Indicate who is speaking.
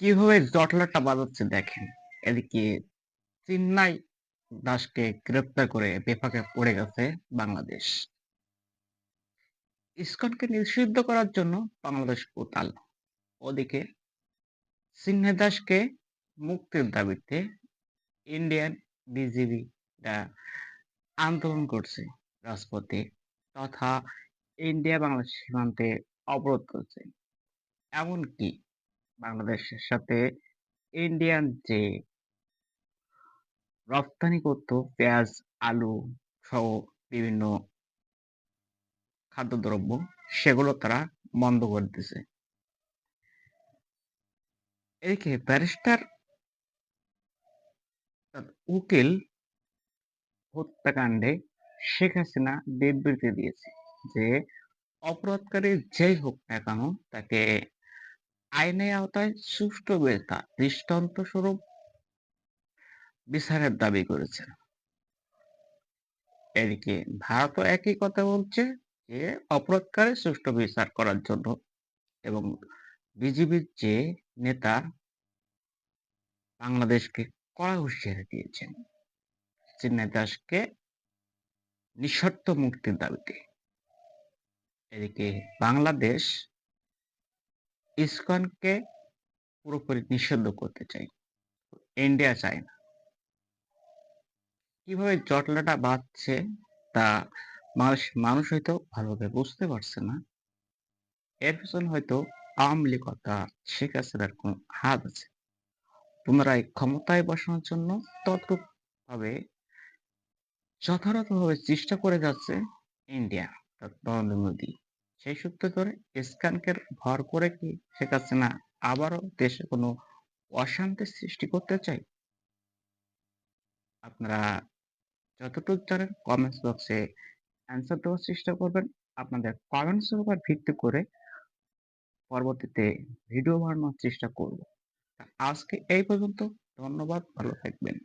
Speaker 1: কীভাবে জটলাটা বাজাচ্ছে দেখেন। এদিকে চেন্নাই দাসকে গ্রেপ্তার করে বেফাকে পড়ে গেছে বাংলাদেশ। ইসকনকে নিষিদ্ধ করার জন্য বাংলাদেশ উতাল। ওদিকে চিন্ময় দাসকে মুক্তির দাবিতে ইন্ডিয়ান বিজিবিরা আন্দোলন করছে রাজপথে তথা ইন্ডিয়া বাংলাদেশ সীমান্তে অবরোধ করছে। এমনকি বাংলাদেশের সাথে ইন্ডিয়ান যে রপ্তানি করত পেঁয়াজ, আলু সহ বিভিন্ন খাদ্যদ্রব্য সেগুলো তারা বন্ধ করে দিছে। এদিকে ব্যারিস্টার উকিল হত্যাকাণ্ডে শেখ হাসিনা বিবৃতি দিয়েছে যে অপরাধকারী যেই হোক না কেন তাকে আইনের আওতায় সুষ্ঠু বিচার দৃষ্টান্ত স্বরূপ বিচারের দাবি করেছে এদিকে ভারতও একই কথা বলছে যে, অপরাধকারী সুষ্ঠু বিচার করার জন্য এবং বিজিবির যে নেতা বাংলাদেশকে কড়া হুঁশিয়ারি দিয়েছেন চিন্ময় দাসকে নিঃশর্ত মুক্তির দাবিতে। এদিকে বাংলাদেশ ইসকনকে পুরোপুরি নিষিদ্ধ করতে চাই। ইন্ডিয়া চায় না। কীভাবে জটলাটা বাড়ছে তা মানুষ মানুষ হয়তো ভালোভাবে বুঝতে পারছে না। এর পেছনে হয়তো আওয়ামী অর্থাৎ শেখ হাসিনার কোন হাত আছে। পুনরায় ক্ষমতায় বসানোর জন্য তদ্রুপ ভাবে যথাযথভাবে চেষ্টা করে যাচ্ছে ইন্ডিয়া নরেন্দ্র মোদী। সেই সূত্র ধরে স্ক্যানকে ভর করে কি শেখ হাসিনা আবারও দেশে কোনো অশান্তির সৃষ্টি করতে চাই আপনারা যতটুকু জানেন কমেন্টস বক্সে অ্যান্সার দেওয়ার চেষ্টা করবেন। আপনাদের কমেন্টসের উপর ভিত্তি করে পরবর্তীতে ভিডিও বানানোর চেষ্টা করব। আজকে এই পর্যন্ত, ধন্যবাদ, ভালো থাকবেন।